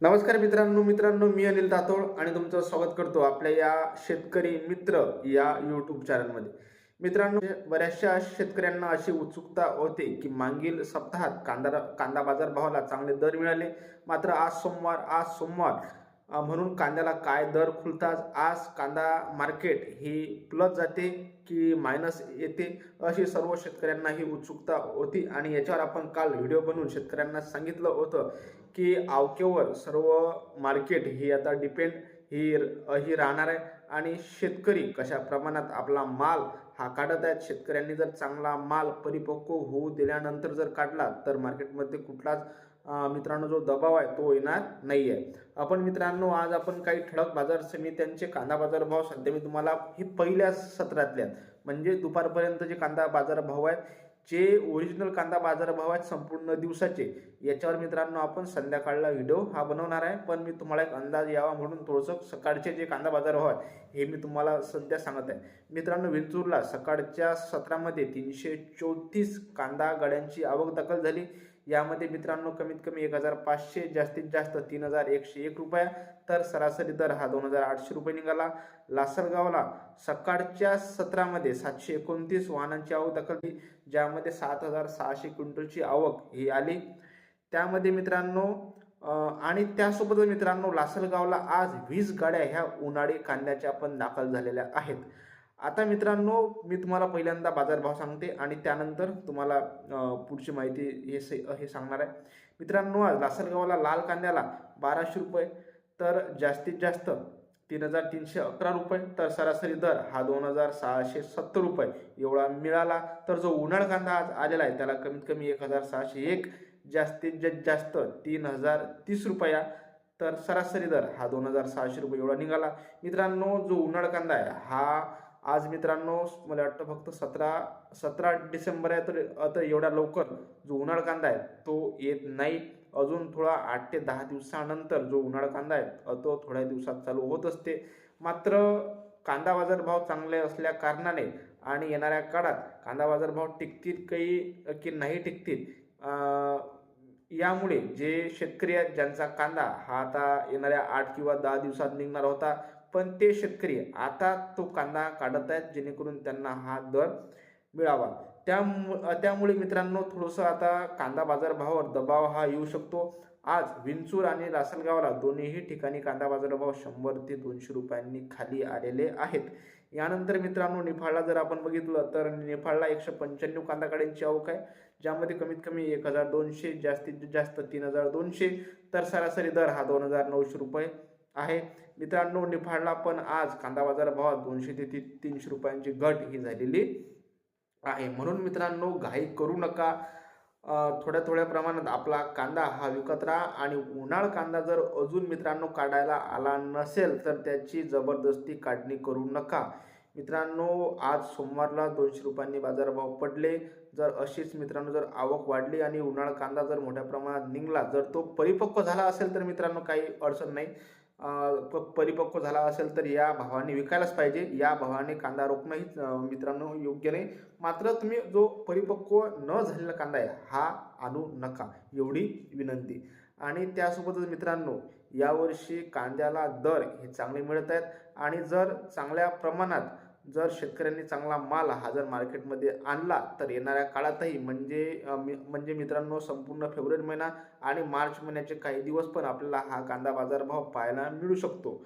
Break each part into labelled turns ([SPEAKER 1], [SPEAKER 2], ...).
[SPEAKER 1] नमस्कार मित्रांनो मित्रांनो मी अनिल तातोळ आणि तुमचं स्वागत करतो आपल्या या शेतकरी मित्र या यूट्यूब चॅनलमध्ये मित्रांनो बऱ्याचशा शेतकऱ्यांना अशी उत्सुकता होते की मागील सप्ताहात कांदा कांदा बाजार भावाला चांगले दर मिळाले. मात्र आज सोमवार आज सोमवार म्हणून कांद्याला काय दर खुलतात आज कांदा मार्केट ही प्लस जाते की मायनस येते अशी सर्व शेतकऱ्यांना ही उत्सुकता होती. आणि याच्यावर आपण काल व्हिडिओ बनवून शेतकऱ्यांना सांगितलं होतं की आवकेवर सर्व मार्केट ही आता डिपेंड ही ही राहणार आहे. आणि शेतकरी कशा प्रमाणात आपला माल हा काढत आहेत? शेतकऱ्यांनी जर चांगला माल परिपक्व होऊ दिल्यानंतर जर काढला तर मार्केटमध्ये कुठलाच मित्रांनो जो दबाव आहे तो येणार नाही आहे आपण मित्रांनो आज आपण काही ठळक बाजार समित्यांचे कांदा बाजार भाव सध्या मी तुम्हाला हे पहिल्या सत्रातल्या म्हणजे दुपारपर्यंत जे कांदा बाजार भाव आहेत जे ओरिजिनल कांदा बाजार भाव आहेत संपूर्ण दिवसाचे याच्यावर मित्रांनो आपण संध्याकाळला व्हिडिओ हा बनवणार आहे. पण मी तुम्हाला एक अंदाज यावा म्हणून थोडंसं सकाळचे जे कांदा बाजार भाव आहे हे मी तुम्हाला सध्या सांगत आहे. मित्रांनो विंचूरला सकाळच्या सत्रामध्ये तीनशे चौतीस कांदा गाड्यांची आवक दाखल झाली. यामध्ये मित्रांनो कमीत कमी एक हजार पाचशे जास्तीत जास्त तीन हजार एकशे एक रुपया. तर सरासरी दर हा दोन हजार आठशे रुपये निघाला. लासलगावला सकाळच्या सत्रामध्ये सातशे एकोणतीस वाहनांची आवक दाखल ज्यामध्ये सात हजार सहाशे क्विंटलची आवक ही आली. त्यामध्ये मित्रांनो आणि त्यासोबतच मित्रांनो लासलगावला आज वीस गाड्या ह्या उन्हाळी कांद्याच्या पण दाखल झालेल्या आहेत. आता मित्रांनो मी तुम्हाला पहिल्यांदा बाजारभाव सांगते आणि त्यानंतर तुम्हाला पुढची माहिती हे से- हे सांगणार आहे. मित्रांनो आज लासलगावला लाल कांद्याला बाराशे रुपये तर जास्तीत जास्त तीन हजार तीनशे अकरा रुपये तर सरासरी दर हा दोन हजार सहाशे सत्तर रुपये एवढा मिळाला. तर जो उन्हाळ कांदा आज आलेला आहे त्याला कमीत कमी एक हजार सहाशे एक जास्तीत जास्त तीन हजार तीस रुपया तर सरासरी दर हा दोन हजार सहाशे रुपये एवढा निघाला. मित्रांनो जो उन्हाळ कांदा आहे हा आज मित्रांनो मला वाटतं फक्त सतरा सतरा डिसेंबर आहे तर आता एवढ्या लवकर जो उन्हाळ कांदा आहे तो येत नाही. अजून थोडा आठ ते दहा दिवसानंतर जो उन्हाळा कांदा आहे तो थोड्या दिवसात चालू होत असते. मात्र कांदा बाजार भाव चांगले असल्या कारणाने आणि येणाऱ्या काळात कांदा बाजार भाव टिकतील काही की नाही टिकतील यामुळे जे शेतकरी आहेत ज्यांचा कांदा हा आता येणाऱ्या आठ किंवा दहा दिवसात निघणार होता पण ते शेतकरी आता तो कांदा काढत आहेत जेणेकरून त्यांना हा दर मिळावा. त्यामु त्यामुळे मित्रांनो थोडंसं आता कांदा बाजारभावावर दबाव हा येऊ शकतो. आज विंचूर आणि लासलगावला दोन्हीही ठिकाणी कांदा बाजारभाव शंभर ते दोनशे रुपयांनी खाली आलेले आहेत. यानंतर मित्रांनो निफाडला जर आपण बघितलं तर निफाडला एकशे पंच्याण्णव कांदा गाड्यांची आवक आहे. ज्यामध्ये कमीत कमी एक हजार दोनशे जास्तीत जास्त तीन हजार दोनशे तर सरासरी दर हा दोन हजार नऊशे रुपये. आहे. मित्रांनो निफाडला पण आज कांदा बाजार भावात दोनशे ते ती तीनशे रुपयांची घट ही झालेली आहे. म्हणून मित्रांनो घाई करू नका. थोड्या थोड्या प्रमाणात आपला कांदा हा विकत राहा आणि उन्हाळ कांदा जर अजून मित्रांनो काढायला आला नसेल तर त्याची जबरदस्ती काढणी करू नका. मित्रांनो आज सोमवारला दोनशे रुपयांनी बाजारभाव पडले. जर अशीच मित्रांनो जर आवक वाढली आणि उन्हाळ कांदा जर मोठ्या प्रमाणात निघला जर तो परिपक्व झाला असेल तर मित्रांनो काही अडचण नाही. परिपक्व झाला असेल तर या भावाने विकायलाच पाहिजे. या भावाने कांदा रोखणंही मित्रांनो योग्य नाही. मात्र तुम्ही जो परिपक्व न झालेला कांदा आहे हा आणू नका एवढी विनंती. आणि त्यासोबतच मित्रांनो यावर्षी कांद्याला दर हे चांगले मिळत आहेत. आणि जर चांगल्या प्रमाणात जर शेतकऱ्यांनी चांगला माल हा जर मार्केटमध्ये आणला तर येणाऱ्या काळातही म्हणजे म्हणजे मित्रांनो संपूर्ण फेब्रुवारी महिना आणि मार्च महिन्याचे काही दिवस पण आपल्याला हा कांदा बाजारभाव पाहायला मिळू शकतो.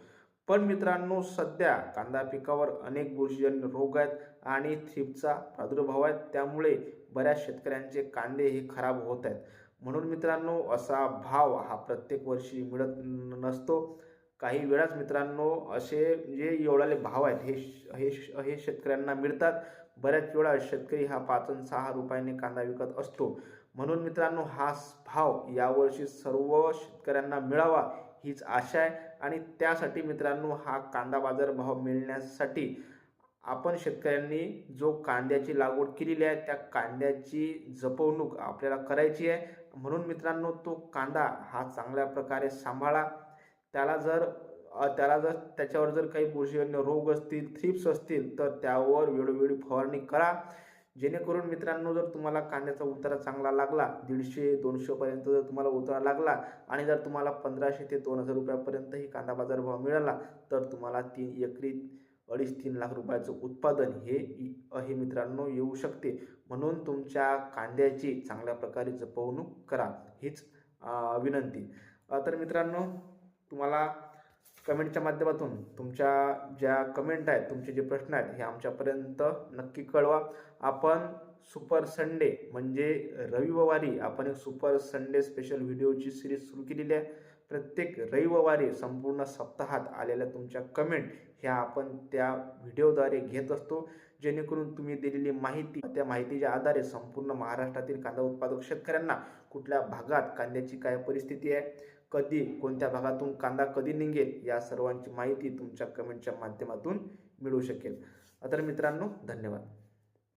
[SPEAKER 1] पण मित्रांनो सध्या कांदा पिकावर अनेक बुरशीजन्य रोग आहेत आणि थ्रिपचा प्रादुर्भाव आहे. त्यामुळे बऱ्याच शेतकऱ्यांचे कांदे हे खराब होत आहेत. म्हणून मित्रांनो असा भाव हा प्रत्येक वर्षी मिळत नसतो. काही वेळाच मित्रांनो असे जे एवढाले भाव आहेत हे श- हे श- हे शेतकऱ्यांना मिळतात. बऱ्याच वेळा शेतकरी हा पाच सहा रुपयाने कांदा विकत असतो. म्हणून मित्रांनो हा भाव यावर्षी सर्व शेतकऱ्यांना मिळावा हीच आशा आहे. आणि त्यासाठी मित्रांनो हा कांदा बाजार भाव मिळण्यासाठी आपण शेतकऱ्यांनी जो कांद्याची लागवड केलेली आहे त्या कांद्याची जपवणूक आपल्याला करायची आहे. म्हणून मित्रांनो तो कांदा हा चांगल्या प्रकारे सांभाळा. त्याला जर त्याला जर त्याच्यावर जर काही बुरशीजन्य रोग असतील थ्रिप्स असतील तर त्यावर वेळोवेळी फवारणी करा. जेणेकरून मित्रांनो जर तुम्हाला कांद्याचा उतारा चांगला लागला दीडशे दोनशेपर्यंत जर तुम्हाला उतारा लागला आणि जर तुम्हाला पंधराशे ते दोन हजार रुपयापर्यंतही कांदा बाजारभाव मिळाला तर तुम्हाला तीन एकरी अडीच तीन लाख रुपयाचं उत्पादन हे हे मित्रांनो येऊ शकते. म्हणून तुमच्या कांद्याची चांगल्या प्रकारे जपवणूक करा हीच विनंती. तर मित्रांनो तुम्हाला कमेंटच्या माध्यमातून तुमच्या ज्या कमेंट आहेत तुमचे जे प्रश्न आहेत हे आमच्यापर्यंत नक्की कळवा. आपण सुपर संडे म्हणजे रविवारी आपण एक सुपर संडे स्पेशल व्हिडिओची सिरीज सुरू केलेली आहे. प्रत्येक रविवारी संपूर्ण सप्ताहात आलेल्या तुमच्या कमेंट ह्या आपण त्या व्हिडिओद्वारे घेत असतो. जेणेकरून तुम्ही दिलेली माहिती त्या माहितीच्या आधारे संपूर्ण महाराष्ट्रातील कांदा उत्पादक शेतकऱ्यांना कुठल्या भागात कांद्याची काय परिस्थिती आहे कधी कोणत्या भागातून कांदा कधी निघेल या सर्वांची माहिती तुमच्या कमेंटच्या माध्यमातून मिळू शकेल. तर मित्रांनो धन्यवाद.